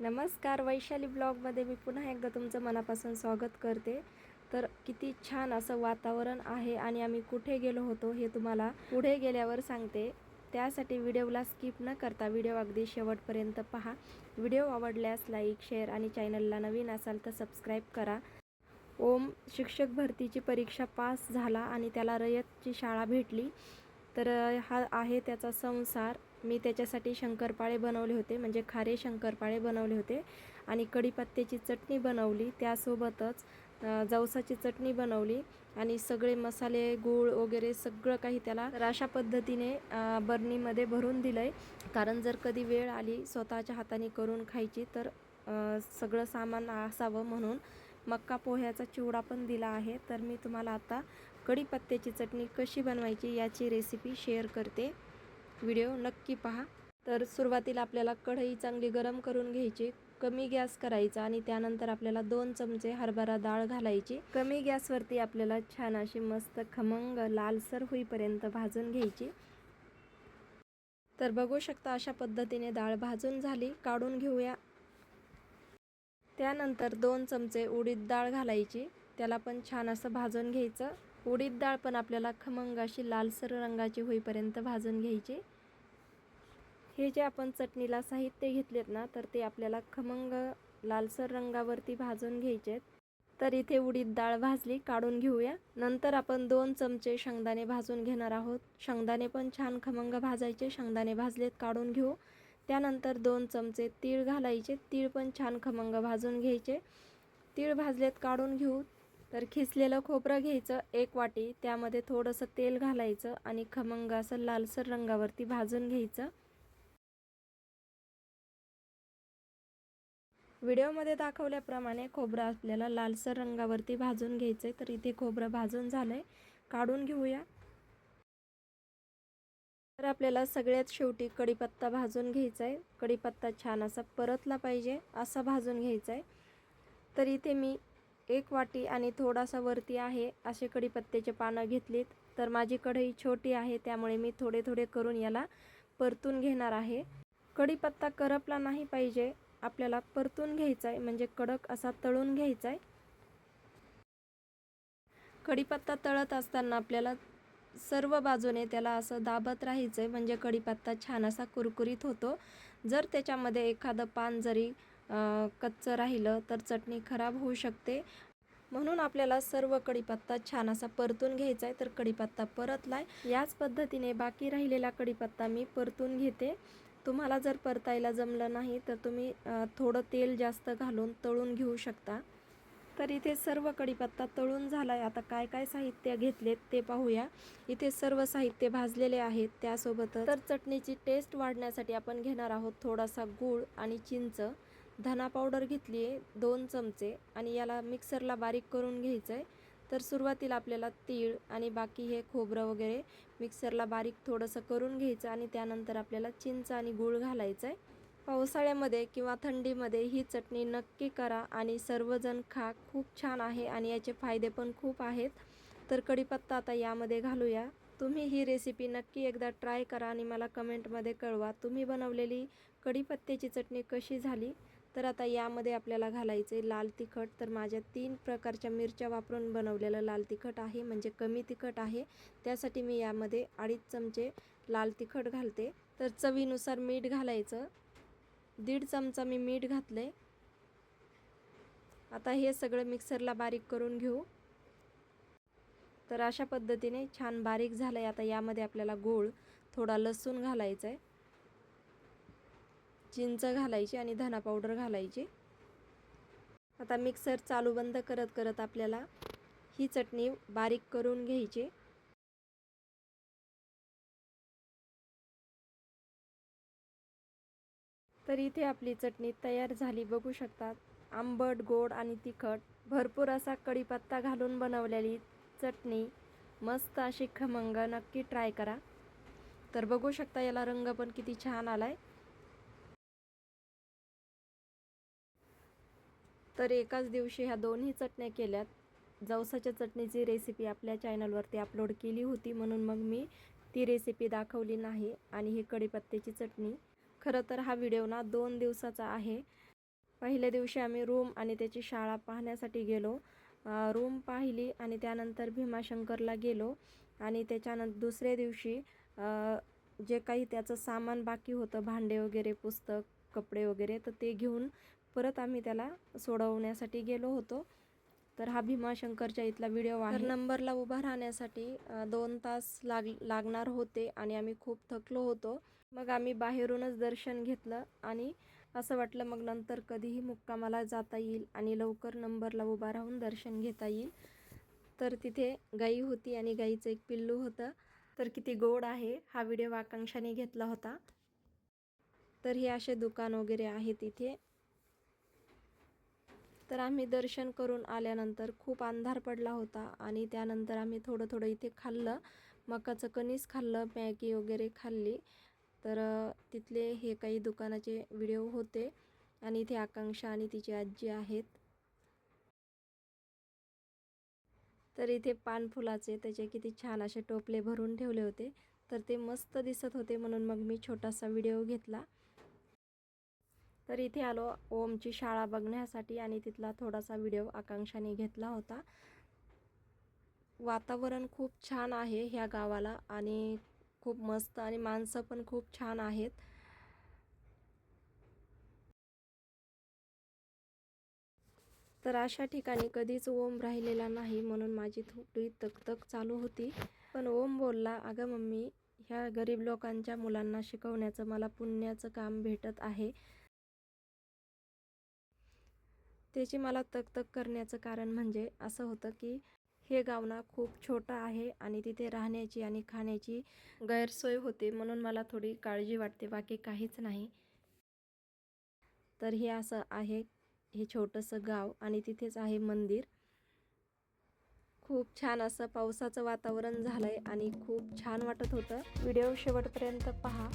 नमस्कार वैशाली ब्लॉगमध्ये मी पुन्हा एकदा तुमचं मनापासून स्वागत करते. तर किती छान असं वातावरण आहे आणि आम्ही कुठे गेलो होतो हे तुम्हाला पुढे गेल्यावर सांगते. त्यासाठी व्हिडिओला स्किप न करता व्हिडिओ अगदी शेवटपर्यंत पहा. व्हिडिओ आवडल्यास लाईक शेअर आणि चॅनलला नवीन असाल तर सबस्क्राईब करा. ओम शिक्षक भरतीची परीक्षा पास झाला आणि त्याला रयतची शाळा भेटली. तर हा आहे त्याचा संसार. मी त्याच्यासाठी शंकरपाळे बनवले होते म्हणजे खारे शंकरपाळे बनवले होते आणि कढीपत्त्याची चटणी बनवली. त्यासोबतच जवसाची चटणी बनवली आणि सगळे मसाले गूळ वगैरे सगळं काही त्याला तर अशा पद्धतीने बर्नीमध्ये बरणीमध्ये भरून दिलं आहे कारण जर कधी वेळ आली स्वतःच्या हाताने करून खायची तर सगळं सामान असावं म्हणून मक्का पोह्याचा चिवडा पण दिला आहे. तर मी तुम्हाला आता कढीपत्त्याची चटणी कशी बनवायची याची रेसिपी शेअर करते. व्हिडिओ नक्की पहा. तर सुरुवातीला आपल्याला कढई चांगली गरम करून घ्यायची कमी गॅस करायचा आणि त्यानंतर आपल्याला दोन चमचे हरभरा डाळ घालायची. कमी गॅसवरती आपल्याला छान अशी मस्त खमंग लालसर होईपर्यंत भाजून घ्यायची. तर बघू शकता अशा पद्धतीने डाळ भाजून झाली काढून घेऊया. त्यानंतर दोन चमचे उडीद डाळ घालायची त्याला पण छान असं भाजून घ्यायचं. उडीद डाळ पण आपल्याला खमंग अशी लालसर रंगाची होईपर्यंत भाजून घ्यायची. हे जे आपण चटणीला साहित्य घेतलेत ना तर ते आपल्याला खमंग लालसर रंगावरती भाजून घ्यायचे तर इथे उडीद डाळ भाजली काढून घेऊया. नंतर आपण दोन चमचे शेंगदाणे भाजून घेणार आहोत. शेंगदाणे पण छान खमंग भाजायचे. शेंगदाणे भाजलेत काढून घेऊ. त्यानंतर दोन चमचे तीळ घालायचे. तीळ पण छान खमंग भाजून घ्यायचे. तीळ भाजलेत काढून घेऊ. तर खिसलेलं खोबरं घ्यायचं एक वाटी त्यामध्ये थोडंसं तेल घालायचं आणि खमंग असं लालसर रंगावरती भाजून घ्यायचं. व्हिडिओमध्ये दाखवल्याप्रमाणे खोबरं आपल्याला लालसर रंगावरती भाजून घ्यायचं आहे तर इथे खोबरं भाजून झालं आहे काढून घेऊया. तर आपल्याला सगळ्यात शेवटी कढीपत्ता भाजून घ्यायचा आहे कढीपत्ता छान असा परतला पाहिजे असा भाजून घ्यायचा आहे तर इथे मी एक वाटी आणि थोडासा वरती आहे असे कढीपत्त्याचे पानं घेतलीत. तर माझी कढई छोटी आहे त्यामुळे मी थोडे थोडे करून याला परतून घेणार आहे. कढीपत्ता करपला नाही पाहिजे आपल्याला परतून घ्यायचा आहे म्हणजे कडक असा तळून घ्यायचा आहे कढीपत्ता तळत असताना आपल्याला सर्व बाजूने त्याला असं दाबत राहायचं आहे म्हणजे कढीपत्ता छान असा कुरकुरीत होतो. जर त्याच्यामध्ये एखादं पान जरी कच्चं राहिलं तर चटणी खराब होऊ शकते. म्हणून आपल्याला सर्व कढीपत्ता छान असा परतून घ्यायचा आहे तर कढीपत्ता परतलाय. याच पद्धतीने बाकी राहिलेला कढीपत्ता मी परतून घेते. तुम्हाला जर परतायला जमलं नाही तर तुम्ही थोडं तेल जास्त घालून तळून घेऊ शकता. तर इथे सर्व कढीपत्ता तळून झाला आहे आता काय काय साहित्य घेतलेत ते पाहूया. इथे सर्व साहित्य भाजलेले आहेत. त्यासोबत तर चटणीची टेस्ट वाढण्यासाठी आपण घेणार आहोत थोडासा गूळ आणि चिंच. धना पावडर घेतली आहे दोन चमचे आणि याला मिक्सरला बारीक करून घ्यायचं आहे तर सुरुवातीला आपल्याला तीळ आणि बाकी हे खोबरं वगैरे मिक्सरला बारीक थोडंसं करून घ्यायचं आणि त्यानंतर आपल्याला चिंच आणि गूळ घालायचं आहे पावसाळ्यामध्ये किंवा थंडीमध्ये ही चटणी नक्की करा आणि सर्वजण खा. खूप छान आहे आणि याचे फायदे पण खूप आहेत. तर कढीपत्ता आता यामध्ये घालूया. तुम्ही ही रेसिपी नक्की एकदा ट्राय करा आणि मला कमेंटमध्ये कळवा. तुम्ही बनवलेली कढीपत्त्याची चटणी कशी झाली? तर आता यामध्ये आपल्याला घालायचे लाल तिखट. तर माझ्या तीन प्रकारच्या मिरच्या वापरून बनवलेलं लाल तिखट आहे म्हणजे कमी तिखट आहे. त्यासाठी मी यामध्ये अडीच चमचे लाल तिखट घालते. तर चवीनुसार मीठ घालायचं. दीड चमचा मी मीठ घातले. आता हे सगळं मिक्सरला बारीक करून घेऊ. तर अशा पद्धतीने छान बारीक झालं आहे आता यामध्ये आपल्याला गोळ थोडा लसूण घालायचा आहे चिंच घालायची आणि धना पावडर घालायची. आता मिक्सर चालू बंद करत करत आपल्याला ही चटणी बारीक करून घ्यायची. तर इथे आपली चटणी तयार झाली बघू शकतात आंबट गोड आणि तिखट. भरपूर असा कढीपत्ता घालून बनवलेली चटणी. मस्त अशी खमंग नक्की ट्राय करा. तर बघू शकता याला रंग पण किती छान आलाय. तर एकाच दिवशी ह्या दोन्ही चटण्या केल्यात. जवसाच्या चटणीची रेसिपी आपल्या चॅनलवरती अपलोड केली होती म्हणून मग मी ती रेसिपी दाखवली नाही आणि ही कढीपत्त्याची चटणी. खरं तर हा व्हिडिओ ना दोन दिवसाचा आहे. पहिल्या दिवशी आम्ही रूम आणि त्याची शाळा पाहण्यासाठी गेलो. रूम पाहिली आणि त्यानंतर भीमाशंकरला गेलो आणि त्याच्यानंतर दुसऱ्या दिवशी जे काही त्याचं सामान बाकी होतं भांडे वगैरे पुस्तक कपडे वगैरे तर ते घेऊन परत आम्ही त्याला सोडवण्यासाठी गेलो होतो. तर हा भीमाशंकरच्या इथला व्हिडिओ आहे. नंबरला उभा राहण्यासाठी दोन तास लाग लागणार होते आणि आम्ही खूप थकलो होतो. मग आम्ही बाहेरूनच दर्शन घेतलं आणि असं वाटलं मग नंतर कधीही मुक्कामाला जाता येईल आणि लवकर नंबरला उभा राहून दर्शन घेता येईल. तर तिथे गाई होती आणि गाईचं एक पिल्लू होतं. तर किती गोड आहे हा व्हिडिओ आकांक्षाने घेतला होता. तर हे असे दुकान वगैरे आहे तिथे तर आम्ही दर्शन करून आल्यानंतर खूप अंधार पडला होता आणि त्यानंतर आम्ही थोडं थोडं इथे खाल्लं. मकाचं कणीस खाल्लं मॅगी वगैरे खाल्ली. तर तिथले हे काही दुकानाचे व्हिडिओ होते आणि इथे आकांक्षा आणि तिची आजी आहेत. तर इथे पानफुलाचे त्याचे किती छान असे टोपले भरून ठेवले होते. तर ते मस्त दिसत होते म्हणून मग मी छोटासा व्हिडिओ घेतला. तर इथे आलो ओमची शाळा बघण्यासाठी आणि तिथला थोडासा व्हिडिओ आकांक्षाने घेतला होता. वातावरण खूप छान आहे ह्या गावाला आणि खूप मस्त आणि माणसं पण खूप छान आहेत. तर अशा ठिकाणी कधीच ओम राहिलेला नाही म्हणून माझी थोडी तकतक चालू होती. पण ओम बोलला अगं मम्मी ह्या गरीब लोकांच्या मुलांना शिकवण्याचं मला पुण्याचं काम भेटत आहे. त्याची मला तकतक करण्याचं कारण म्हणजे असं होतं की हे गाव ना खूप छोटं आहे आणि तिथे राहण्याची आणि खाण्याची गैरसोय होते म्हणून मला थोडी काळजी वाटते बाकी काहीच नाही. तर हे असं आहे हे छोटंसं गाव आणि तिथेच आहे मंदिर. खूप छान असं पावसाचं वातावरण झालं आहे आणि खूप छान वाटत होतं. व्हिडिओ शेवटपर्यंत पहा.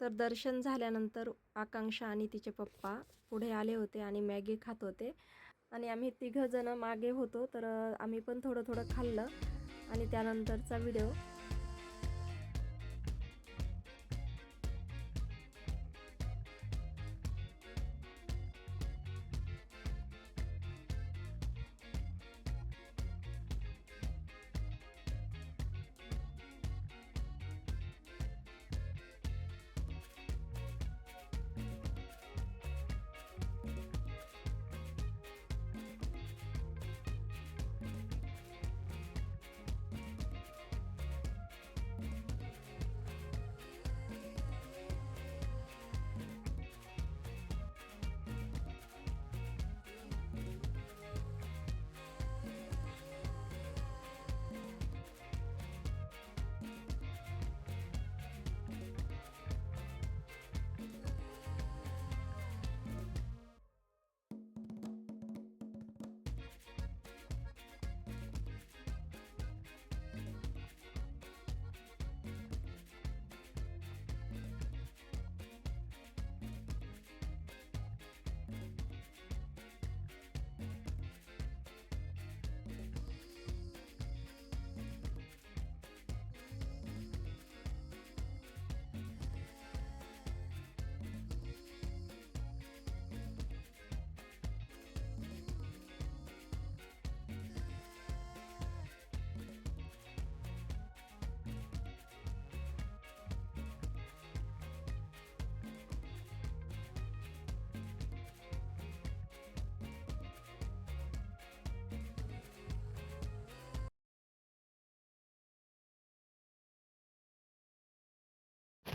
तर दर्शन झाल्यानंतर आकांक्षा आणि तिचे पप्पा पुढे आले होते आणि मॅगी खात होते. आणि आम्ही तिघंजणं मागे होतो तर आम्ही पण थोडं थोडं खाल्लं. आणि त्यानंतरचा व्हिडिओ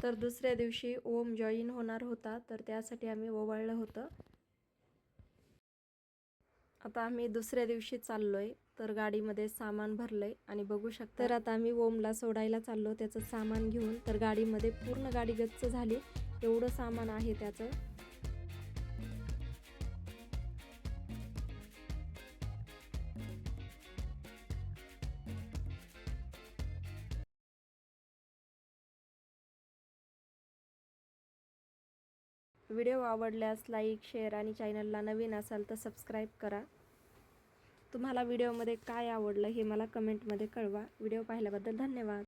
तर दुसऱ्या दिवशी ओम जॉईन होणार होता तर त्यासाठी आम्ही ओवाळलं होतं. आता आम्ही दुसऱ्या दिवशी चाललो आहे तर गाडीमध्ये सामान भरलं आहे आणि बघू शकता. तर आता आम्ही ओमला सोडायला चाललो त्याचं सामान घेऊन. तर गाडीमध्ये पूर्ण गाडी गच्च झाली. एवढं सामान आहे त्याचं. व्हिडिओ आवडल्यास लाईक शेअर आणि चॅनलला नवीन असाल तर सबस्क्राईब करा. तुम्हाला व्हिडिओमध्ये काय आवडलं हे मला कमेंटमध्ये कळवा. व्हिडिओ पाहिल्याबद्दल धन्यवाद.